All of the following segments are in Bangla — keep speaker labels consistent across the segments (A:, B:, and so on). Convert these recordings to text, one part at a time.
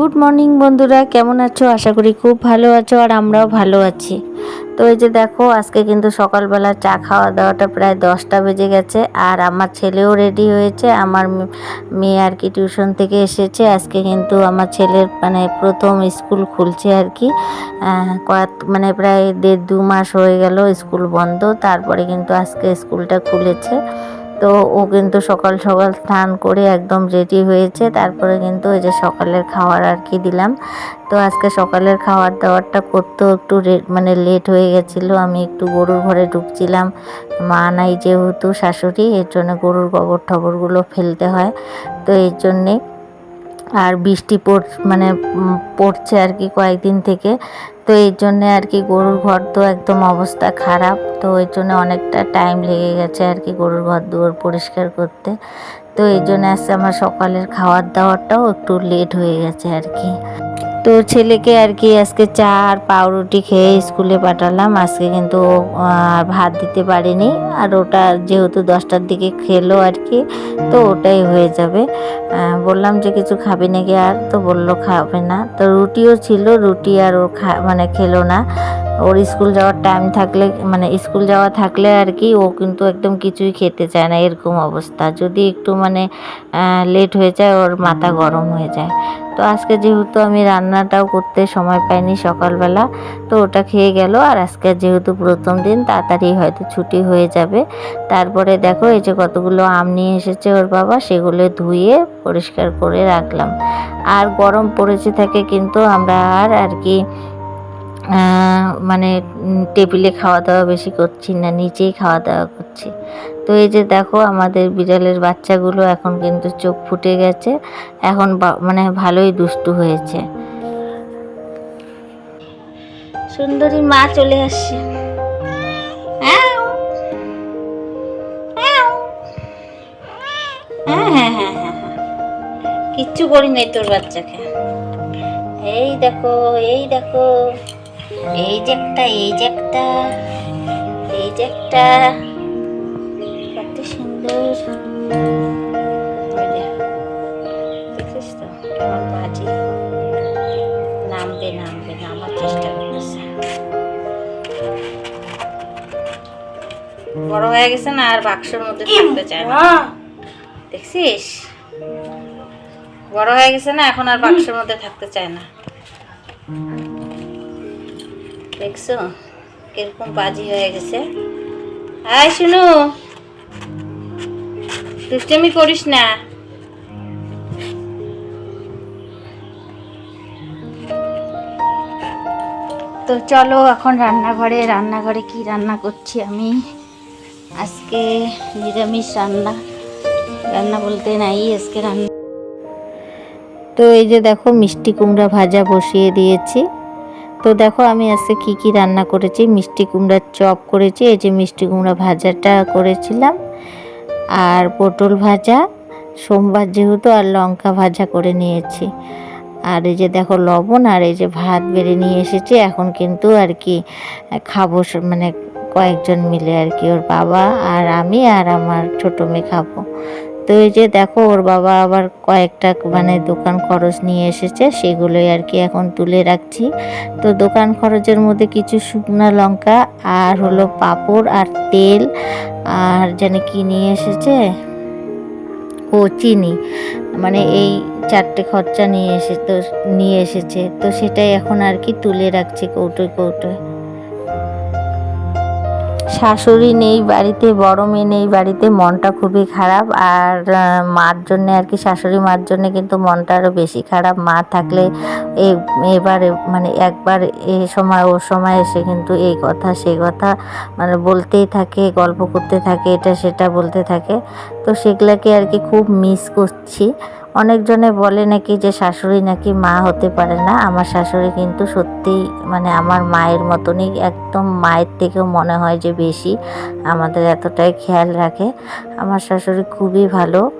A: গুড মর্নিং বন্ধুরা। কেমন আছো? আশা করি খুব ভালো আছো আর আমরাও ভালো আছি। তো এই যে দেখো, আজকে কিন্তু সকালবেলা চা খাওয়া দাওয়াটা প্রায় দশটা বেজে গেছে আর আমার ছেলেও রেডি হয়েছে। আমার মেয়ে আর কি টিউশন থেকে এসেছে। আজকে কিন্তু আমার ছেলের মানে প্রথম স্কুল খুলছে আর কি। কয়েক মানে প্রায় দেড় দু মাস হয়ে গেল স্কুল বন্ধ। তারপরে কিন্তু আজকে স্কুলটা খুলেছে। তো ও কিন্তু সকাল সকাল স্নান করে একদম রেডি হয়েছে। তারপরে কিন্তু ওই যে সকালের খাওয়ার আর কি দিলাম। তো আজকে সকালের খাওয়ার দাওয়ারটা করতেও একটু মানে লেট হয়ে গেছিল। আমি একটু গরুর ঘরে ঢুকছিলাম। মা নাই যেহেতু শাশুড়ি, এর জন্য গরুর গোবর ঠবরগুলো ফেলতে হয়। তো এর জন্যে আর বৃষ্টি পড় মানে পড়ছে আর কি কয়েকদিন থেকে। তো এর জন্যে আর কি গরুর ঘর তো একদম অবস্থা খারাপ। তো এর জন্য অনেকটা টাইম লেগে গেছে আর কি গরুর ঘর দুয়ার পরিষ্কার করতে। তো এই জন্য আজকে আমার সকালের খাওয়ার দাওয়ারটাও একটু লেট হয়ে গেছে আর কি। তো ছেলেকে আর কি আজকে চা আর পাউরুটি খেয়ে স্কুলে পাঠালাম। আজকে কিন্তু আর ভাত দিতে পারিনি। আর ওটা যেহেতু দশটার দিকে খেলো আর কি, তো ওটাই হয়ে যাবে। বললাম যে কিছু খাবি নাকি আর? তো বলল খাবে না। তো রুটিও ছিল, রুটি আর ও খা মানে খেলো না। ওর স্কুল যাওয়ার টাইম থাকলে মানে স্কুল যাওয়া থাকলে আর কি ও কিন্তু একদম কিছুই খেতে চায় না এরকম অবস্থা। যদি একটু মানে লেট হয়ে যায়, ওর মাথা গরম হয়ে যায়। তো আজকে যেহেতু আমি রান্নাটাও করতে সময় পাইনি সকালবেলা, তো ওটা খেয়ে গেল। আর আজকে যেহেতু প্রথম দিন, তাড়াতাড়ি হয়তো ছুটি হয়ে যাবে। তারপরে দেখো এই যে কতগুলো আম নিয়ে এসেছে ওর বাবা, সেগুলো ধুয়ে পরিষ্কার করে রাখলাম। আর গরম পড়েছে থাকে কিন্তু আমরা আর আর কি মানে টেবিলে খাওয়া দাওয়া বেশি করছি না, নিচেই খাওয়া দাওয়া করছি। তো এই যে দেখো, আমাদের বিড়ালের বাচ্চাগুলো এখন কিন্তু চোখ ফুটে গেছে। এখন মানে ভালোই দুষ্টু হয়েছে। সুন্দরী মা চলে আসছে। হ্যাঁ হ্যাঁ হ্যাঁ। কিচ্ছু করি নাই তোর বাচ্চাকে। এই দেখো এই দেখো। এই যে একটা, এই যে একটা, এই যে একটা। কত সুন্দর। দেখছিস তো কেমন নামার চেষ্টা করতেছে। বড় হয়ে গেছে না, আর বাক্সের মধ্যে থাকতে চায় না। দেখছিস? বড় হয়ে গেছে না, এখন আর বাক্সের মধ্যে থাকতে চায় না। দেখছ? কীরকম বাজি হয়ে গেছে। আয় শুনু, দুষ্টামি করিস না। তো চলো এখন রান্নাঘরে রান্নাঘরে কি রান্না করছি আমি? আজকে নিরামিষ রান্না। রান্না বলতে নাই, আজকে রান্না। তো এই যে দেখো, মিষ্টি কুমড়া ভাজা বসিয়ে দিয়েছি। তো দেখো আমি আজকে কি কি রান্না করেছি, মিষ্টি কুমড়ার চপ করেছি, এই যে মিষ্টি কুমড়া ভাজাটা করেছিলাম, আর পটল ভাজা, সোমবার যেহেতু আর লঙ্কা ভাজা করে নিয়েছি, আর এই যে দেখো লবণ আর এই যে ভাত বেড়ে নিয়ে এসেছি, এখন কিন্তু আর কি খাব মানে কয়েকজন মিলে আর কি, ওর বাবা আর আমি আর আমার ছোটো মেয়ে খাব। তো এই যে দেখো, ওর বাবা আবার কয়েকটা মানে দোকান খরচ নিয়ে এসেছে, সেগুলোই আর কি এখন তুলে রাখছি। তো দোকান খরচের মধ্যে কিছু শুকনো লঙ্কা আর হলো পাঁপড় আর তেল আর যেন কি নিয়ে এসেছে? ও, চিনি। মানে এই চারটে খরচা নিয়ে এসে তো, নিয়ে এসেছে। তো সেটাই এখন আর কি তুলে রাখছি কৌটোয় কৌটোয়। শাশুড়ি নেই বাড়িতে, বড় মেয়ে নেই বাড়িতে, মনটা খুবই খারাপ। আর মার জন্য আর কি, শাশুড়ি মার জন্য কিন্তু মনটা আরও বেশি খারাপ। মা থাকলে এবারে মানে একবার এ সময়, ও সময় এসে কিন্তু এই কথা সেই কথা মানে বলতেই থাকে, গল্প করতে থাকে, এটা সেটা বলতে থাকে। তো সেগুলাকে আর কি খুব মিস করছি। অনেকজনে বলে নাকি যে শাশুড়ি নাকি মা হতে পারে না। আমার শাশুড়ি কিন্তু সত্যি মানে আমার মায়ের মতনই একদম মায়ের থেকেও মনে হয় যে বেশি। আমাদের এতটাই খেয়াল রাখে। আমার শাশুড়ি খুবই ভালো।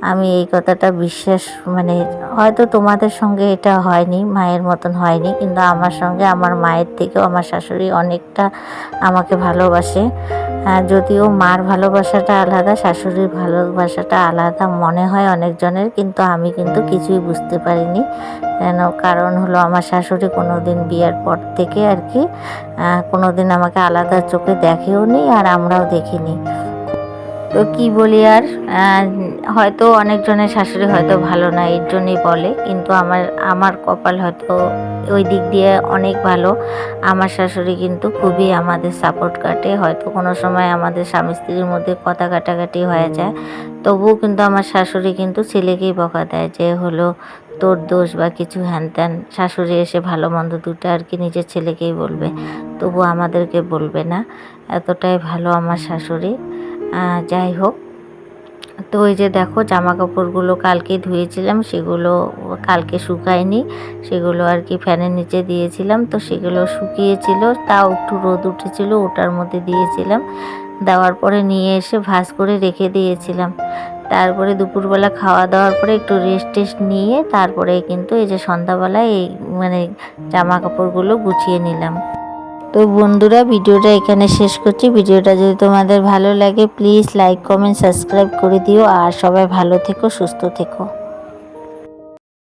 A: আমি এই কথাটা বিশ্বাস মানে হয়তো তোমাদের সঙ্গে এটা হয়নি, মায়ের মতন হয়নি, কিন্তু আমার সঙ্গে আমার মায়ের থেকেও আমার শাশুড়ি অনেকটা আমাকে ভালোবাসে। যদিও মার ভালোবাসাটা আলাদা, শাশুড়ির ভালোবাসাটা আলাদা মনে হয় অনেকজনের, কিন্তু আমি কিন্তু কিছুই বুঝতে পারিনি। কেন? কারণ হলো আমার শাশুড়ি কোনো দিন বিয়ের পর থেকে আর কি কোনো দিন আমাকে আলাদা চোখে দেখেও নি আর আমরাও দেখিনি। তো কি বলি আর হয়তো অনেকজনের শাশুড়ি হয়তো ভালো না, এর জন্যই বলে। কিন্তু আমার আমার কপাল হয়তো ওই দিক দিয়ে অনেক ভালো। আমার শাশুড়ি কিন্তু খুবই আমাদের সাপোর্ট কাটে। হয়তো কোনো সময় আমাদের স্বামী স্ত্রীর মধ্যে কথা কাটাকাটি হয়ে যায়। তবুও কিন্তু আমার শাশুড়ি কিন্তু ছেলেকেই বকা দেয় যে, হলো তোর দোষ বা কিছু হ্যান ত্যান। শাশুড়ি এসে ভালো মন্দ দুটো আর কি নিজের ছেলেকেই বলবে। তবু আমাদেরকে বলবে না। এতটাই ভালো আমার শাশুড়ি। যাই হোক। তো ওই যে দেখো জামা কাপড়গুলো কালকে ধুয়েছিলাম, সেগুলো কালকে শুকায়নি, সেগুলো আর কি ফ্যানের নিচে দিয়েছিলাম, তো সেগুলো শুকিয়েছিল, তাও একটু রোদ উঠেছিল, ওটার মধ্যে দিয়েছিলাম। দেওয়ার পরে নিয়ে এসে ভাঁজ করে রেখে দিয়েছিলাম। তারপরে দুপুরবেলা খাওয়া দাওয়ার পরে একটু রেস্ট টেস্ট নিয়ে, তারপরে কিন্তু এই যে সন্ধ্যাবেলায় এই মানে জামা কাপড়গুলো গুছিয়ে নিলাম। তো বন্ধুরা, ভিডিওটা এখানে শেষ করছি। ভিডিওটা যদি তোমাদের ভালো লাগে প্লিজ লাইক কমেন্ট সাবস্ক্রাইব করে দিও। আর সবাই ভালো থেকো, সুস্থ থেকো।